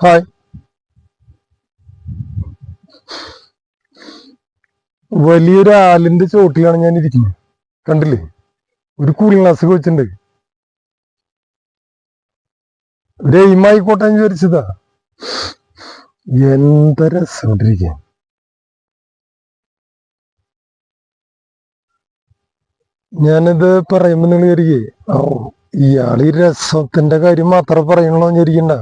Hi വലിയൊരു ആലിന്റെ ചോട്ടിലാണ് ഞാൻ ഇരിക്കുന്നത് കണ്ടില്ലേ? ഒരു കൂളിംഗ് ഗ്ലാസ് വെച്ചിട്ടുണ്ട് ഒരു എയിമായിക്കോട്ടെ എന്ന് വിചാരിച്ചതാ. എന്ത രസമിട്ടിരിക്കാൻ ഞാനിത് പറയുമ്പോ നിങ്ങൾ വിചാരിക്കേ ഓ ഇയാൾ ഈ രസത്തിന്റെ കാര്യം മാത്രം പറയണല്ലോ എന്ന്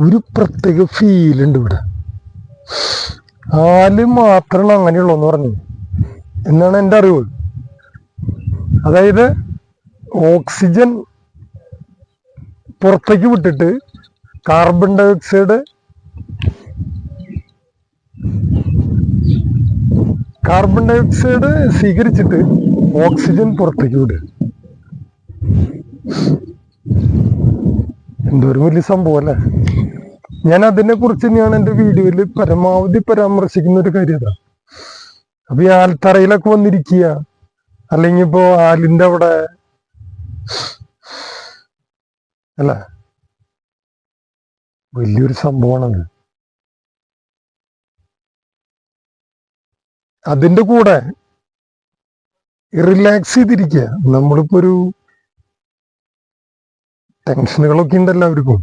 ഒരു പ്രത്യേക ഫീൽ ഉണ്ട് ഇവിടെ. ആൽ മാത്രമേ അങ്ങനെയുള്ളൂ എന്ന് പറഞ്ഞു. എന്നാണ് എന്റെ അറിവ്. അതായത് ഓക്സിജൻ പുറത്തേക്ക് വിട്ടിട്ട് carbon dioxide carbon dioxide സ്വീകരിച്ചിട്ട് ഓക്സിജൻ പുറത്തേക്ക് വിടുക. എന്തോരം വലിയ സംഭവം അല്ലേ? ഞാൻ അതിനെ കുറിച്ച് തന്നെയാണ് എന്റെ വീഡിയോയിൽ പരമാവധി പരാമർശിക്കുന്ന ഒരു കാര്യം അതാ. അപ്പൊ ഈ ആൽത്തറയിലൊക്കെ വന്നിരിക്കുക. അല്ലെങ്കിൽ ഇപ്പോ ആലിന്റെ അവിടെ അല്ല. വലിയൊരു സംഭവമാണത്. അതിന്റെ കൂടെ റിലാക്സ് ചെയ്തിരിക്കുക. നമ്മളിപ്പോ ഒരു ടെൻഷനുകളൊക്കെ ഉണ്ട് എല്ലാവർക്കും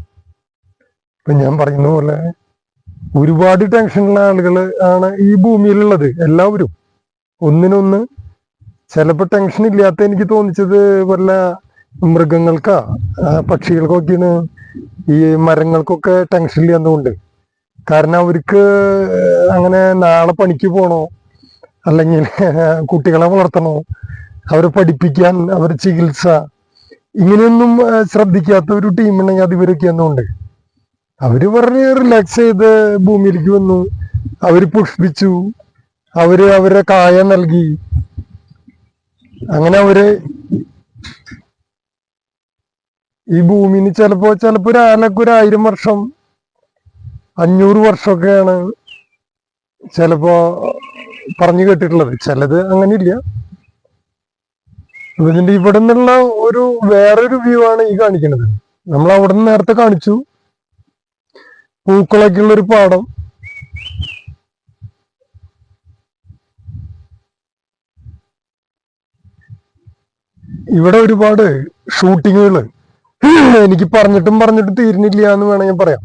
ഇപ്പൊ ഞാൻ പറയുന്ന പോലെ ഒരുപാട് ടെൻഷനുള്ള ആളുകൾ ആണ് ഈ ഭൂമിയിലുള്ളത് എല്ലാവരും. ഒന്നിനൊന്ന് ചിലപ്പോ ടെൻഷൻ ഇല്ലാത്ത എനിക്ക് തോന്നിച്ചത് വല്ല മൃഗങ്ങൾക്കാ പക്ഷികൾക്കൊക്കെയാണ് ഈ മരങ്ങൾക്കൊക്കെ ടെൻഷൻ ഇല്ലാത്തതുകൊണ്ട് കാരണം അവർക്ക് അങ്ങനെ നാളെ പണിക്ക് പോണോ അല്ലെങ്കിൽ കുട്ടികളെ വളർത്തണോ അവരെ പഠിപ്പിക്കാൻ അവരെ ചികിത്സ ഇങ്ങനെയൊന്നും ശ്രദ്ധിക്കാത്ത ഒരു ടീമുണ്ടെങ്കിൽ അത് ഇവരൊക്കെ എന്നുണ്ട് അവർ വളരെ റിലാക്സ് ചെയ്ത് ഭൂമിയിലേക്ക് വന്നു. അവർ പുഷ്പിച്ചു. അവർ അവരെ കായ നൽകി. അങ്ങനെ അവർ ഈ ഭൂമിന് ചിലപ്പോ ചിലപ്പോ ഒരു ആനക്ക് ഒരു ആയിരം വർഷം അഞ്ഞൂറ് വർഷമൊക്കെയാണ് ചിലപ്പോ പറഞ്ഞു കേട്ടിട്ടുള്ളത്. ചിലത് അങ്ങനെ ഇല്ല ഇതിന്റെ ഇവിടെ നിന്നുള്ള ഒരു വേറൊരു വ്യൂ ആണ് ഈ കാണിക്കുന്നത് നമ്മൾ അവിടെ നിന്ന് നേരത്തെ കാണിച്ചു. പൂക്കളൊക്കെ ഉള്ള ഒരു പാടം. ഇവിടെ ഒരുപാട് ഷൂട്ടിങ്ങുകൾ എനിക്ക് പറഞ്ഞിട്ടും പറഞ്ഞിട്ടും തീരുന്നില്ല എന്ന് വേണമെങ്കിൽ പറയാം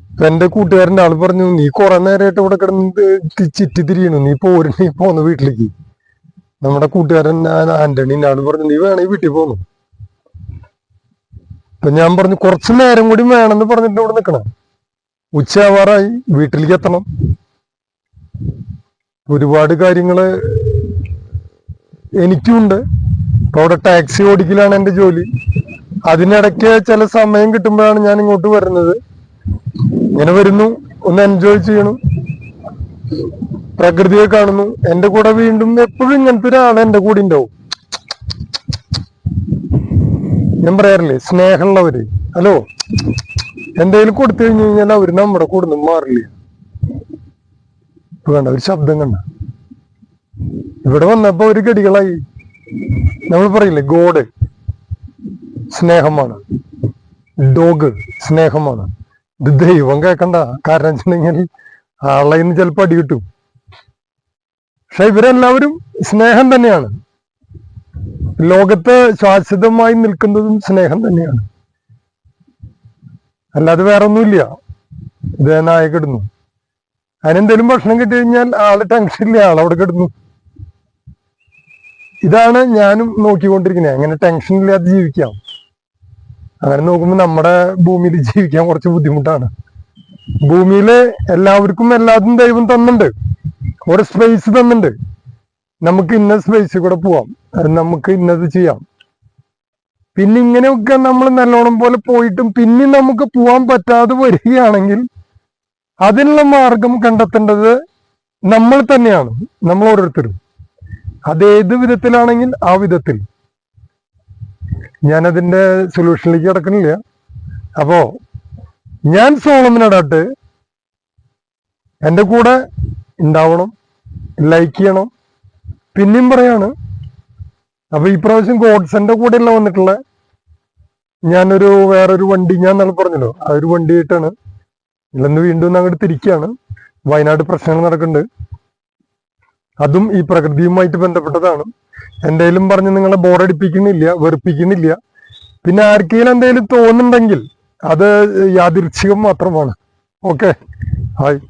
ഇപ്പൊ എന്റെ കൂട്ടുകാരന്റെ ആൾ പറഞ്ഞു നീ കുറെ നേരമായിട്ട് ഇവിടെ കിടന്ന് ചിറ്റി തിരിയണു നീ പോര് നീ പോന്നു വീട്ടിലേക്ക്. നമ്മുടെ കൂട്ടുകാരൻ ആന്റണിന്റെ ആന്റണി ആൾ പറഞ്ഞു നീ വേണേ വീട്ടിൽ പോന്നു. അപ്പൊ ഞാൻ പറഞ്ഞു കുറച്ചു നേരം കൂടി വേണമെന്ന് പറഞ്ഞിട്ട് ഇവിടെ നിൽക്കണം. ഉച്ചയാവാറായി വീട്ടിലേക്ക് എത്തണം. ഒരുപാട് കാര്യങ്ങൾ എനിക്കുണ്ട് ഇപ്പൊ അവിടെ ടാക്സി ഓടിക്കലാണ് എന്റെ ജോലി. അതിനിടയ്ക്ക് ചില സമയം കിട്ടുമ്പോഴാണ് ഞാൻ ഇങ്ങോട്ട് വരുന്നത്. ഇങ്ങനെ വരുന്നു. ഒന്ന് എൻജോയ് ചെയ്യണം. പ്രകൃതിയെ കാണുന്നു. എന്റെ കൂടെ വീണ്ടും എപ്പോഴും ഇങ്ങനത്തെ ഒരാൾ എന്റെ കൂടെ ഉണ്ടാവും. ഞാൻ പറയാറില്ലേ സ്നേഹമുള്ളവര്. ഹലോ? എന്തെങ്കിലും കൊടുത്തു കഴിഞ്ഞു കഴിഞ്ഞാൽ അവർ നമ്മുടെ കൂടെ നിന്ന് മാറില്ല. ഇപ്പൊ കണ്ട ഒരു ശബ്ദം കണ്ട? ഇവിടെ വന്നപ്പോ ഒരു ഗടികളായി നമ്മൾ പറയില്ലേ ഗോഡ് സ്നേഹമാണ്. ഡോഗ് സ്നേഹമാണ്. ദൈവം കേക്കണ്ട. കാരണം വെച്ചിട്ടുണ്ടെങ്കിൽ ആളെ ഇന്ന് ചിലപ്പോ അടി കിട്ടും. പക്ഷെ ഇവരെല്ലാവരും സ്നേഹം തന്നെയാണ്. ലോകത്ത് ശാശ്വതമായി നിൽക്കുന്നതും സ്നേഹം തന്നെയാണ്. അല്ലാതെ വേറെ ഒന്നുമില്ല ഇത് നായ കിടന്നു. അതിനെന്തേലും ഭക്ഷണം കിട്ടി കഴിഞ്ഞാൽ ആൾ ടെൻഷൻ ഇല്ല. ആളവിടെ കിടന്നു. ഇതാണ് ഞാനും നോക്കിക്കൊണ്ടിരിക്കുന്നത്. അങ്ങനെ ടെൻഷൻ ഇല്ലാതെ ജീവിക്കാം. അങ്ങനെ നോക്കുമ്പോൾ നമ്മുടെ ഭൂമിയിൽ ജീവിക്കാൻ കുറച്ച് ബുദ്ധിമുട്ടാണ്. ഭൂമിയിൽ എല്ലാവർക്കും എല്ലാതും ദൈവം തന്നിട്ടുണ്ട്. ഒരു സ്പേസ് തന്നിട്ടുണ്ട്. നമുക്ക് ഇന്ന സ്പേസിൽ കൂടെ പോവാം. നമുക്ക് ഇന്നത് ചെയ്യാം. പിന്നെ ഇങ്ങനെയൊക്കെ നമ്മൾ നല്ലോണം പോലെ പോയിട്ടും പിന്നെ നമുക്ക് പോവാൻ പറ്റാതെ വരികയാണെങ്കിൽ അതിനുള്ള മാർഗം കണ്ടെത്തേണ്ടത് നമ്മൾ തന്നെയാണ്. നമ്മൾ ഓരോരുത്തരും. അതേത് വിധത്തിലാണെങ്കിൽ ആ വിധത്തിൽ. ഞാനതിന്റെ സൊല്യൂഷനിലേക്ക് കിടക്കണില്ല. അപ്പോ ഞാൻ സോളമിനടാട്ട് എന്റെ കൂടെ ഉണ്ടാവണം ലൈക്ക് ചെയ്യണം. പിന്നെയും പറയാണ് അപ്പൊ ഈ പ്രാവശ്യം ഗോഡ്സന്റെ കൂടെയല്ല വന്നിട്ടുള്ള ഞാനൊരു വേറൊരു വണ്ടി ഞാൻ നാളെ പറഞ്ഞല്ലോ ആ ഒരു വണ്ടി ആയിട്ടാണ്. ഇല്ലെന്ന് വീണ്ടും അങ്ങോട്ട് തിരിക്കുകയാണ് വയനാട് പ്രശ്നങ്ങൾ നടക്കുന്നുണ്ട്. അതും ഈ പ്രകൃതിയുമായിട്ട് ബന്ധപ്പെട്ടതാണ്. എന്തായാലും പറഞ്ഞ് നിങ്ങളെ ബോറടിപ്പിക്കുന്നില്ല വെറുപ്പിക്കുന്നില്ല. പിന്നെ ആർക്കെങ്കിലും എന്തെങ്കിലും തോന്നുന്നുണ്ടെങ്കിൽ അത് യാദൃച്ഛികം മാത്രമാണ്. Okay hi